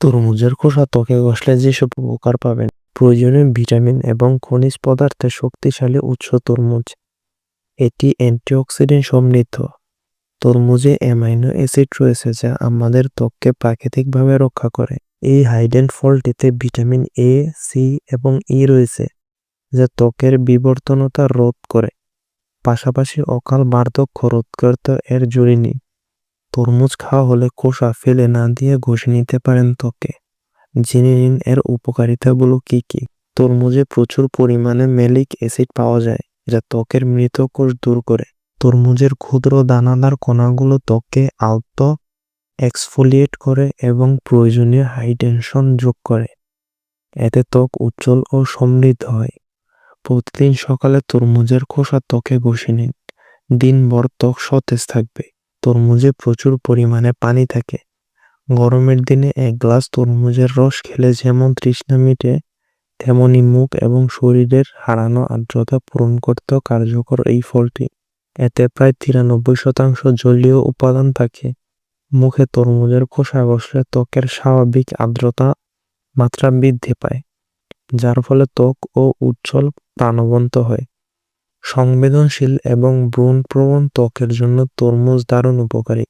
তরমুজের খোসা ত্বকে ঘষলে যেসব উপকার পাবেন? প্রয়োজনীয় ভিটামিন এবং খনিজ পদার্থের শক্তিশালী উৎস তরমুজ। এটি অ্যান্টিঅক্সিডেন্ট সমৃদ্ধ। তরমুজে অ্যামাইনো অ্যাসিড রয়েছে যা আমাদের ত্বককে প্রাকৃতিকভাবে রক্ষা করে। এই হাইডেন ফলটিতে ভিটামিন এ সি এবং ই রয়েছে, যা ত্বকের বিবর্তনতা রোধ করে। পাশাপাশি অকাল বার্ধক্য রোধ করতে এর জরুরি তরমুজ খাওয়া হলে খোসা ফেলে না দিয়ে ঘষে নিতে পারেন ত্বকে। জেনে নিন এর উপকারিতাগুলো কি কি? তরমুজে প্রচুর পরিমাণে মেলিক অ্যাসিড পাওয়া যায়, যা ত্বকের মৃত কোষ দূর করে। তরমুজের ক্ষুদ্র দানাদার কণাগুলো ত্বকে আলতো, এক্সফোলিয়েট করে এবং প্রয়োজনীয় হাইটেনশন যোগ করে। এতে ত্বক উজ্জ্বল ও সমৃদ্ধ হয়। প্রতিদিন সকালে তরমুজের খোসা ত্বকে ঘষে নিন। দিনভর ত্বক সতেজ থাকবে। তরমুজে প্রচুর পরিমাণে পানি থাকে। গরমের দিনে এক গ্লাস তরমুজের রস খেলে যেমন তৃষ্ণা মিটে, তেমনি মুখ এবং শরীরের হারানো আর্দ্রতা পূরণ করতেও কার্যকর এই ফলটি। এতে প্রায় তিরানব্বই শতাংশ জলীয় উপাদান থাকে। মুখে তরমুজের খোসা ঘষলে ত্বকের স্বাভাবিক আর্দ্রতা মাত্রা বৃদ্ধি পায়, যার ফলে ত্বক ও উজ্জ্বল প্রাণবন্ত হয়। সংবেদনশীল এবং ব্রণপ্রবণ ত্বকের জন্য তরমুজ দারুণ উপকারী।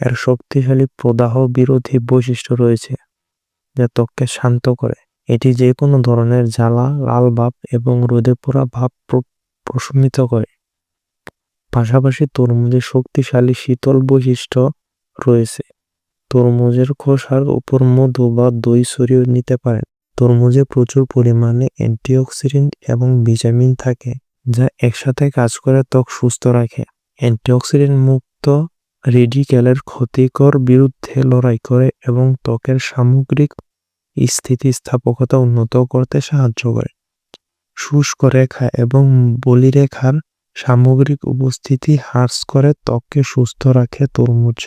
এর শক্তিশালী প্রদাহ বিরোধী বৈশিষ্ট্য রয়েছে, যা ত্বককে শান্ত করে। এটি যে কোনো ধরনের জ্বালা, লাল ভাব এবং রোদে পোড়া ভাব প্রশমিত করে। পাশাপাশি তরমুজের শক্তিশালী শীতল বৈশিষ্ট্য রয়েছে। তরমুজের খোসার উপর মধু বা দই সরিয়ে নিতে পারেন। তরমুজে প্রচুর পরিমাণে অ্যান্টিঅক্সিডেন্ট এবং ভিটামিন থাকে। যা একসাথে কাজ করে ত্বক সুস্থ রাখে। অ্যান্টিঅক্সিডেন্ট মুক্ত রেডিক্যালের ক্ষতিকর বিরুদ্ধে লড়াই করে এবং ত্বকের সামগ্রিক স্থিতিস্থাপকতা উন্নত করতে সাহায্য করে। শুষ্ক রেখা এবং বলিরেখার সামগ্রিক উপস্থিতি হ্রাস করে ত্বককে সুস্থ রাখে তরমুজ।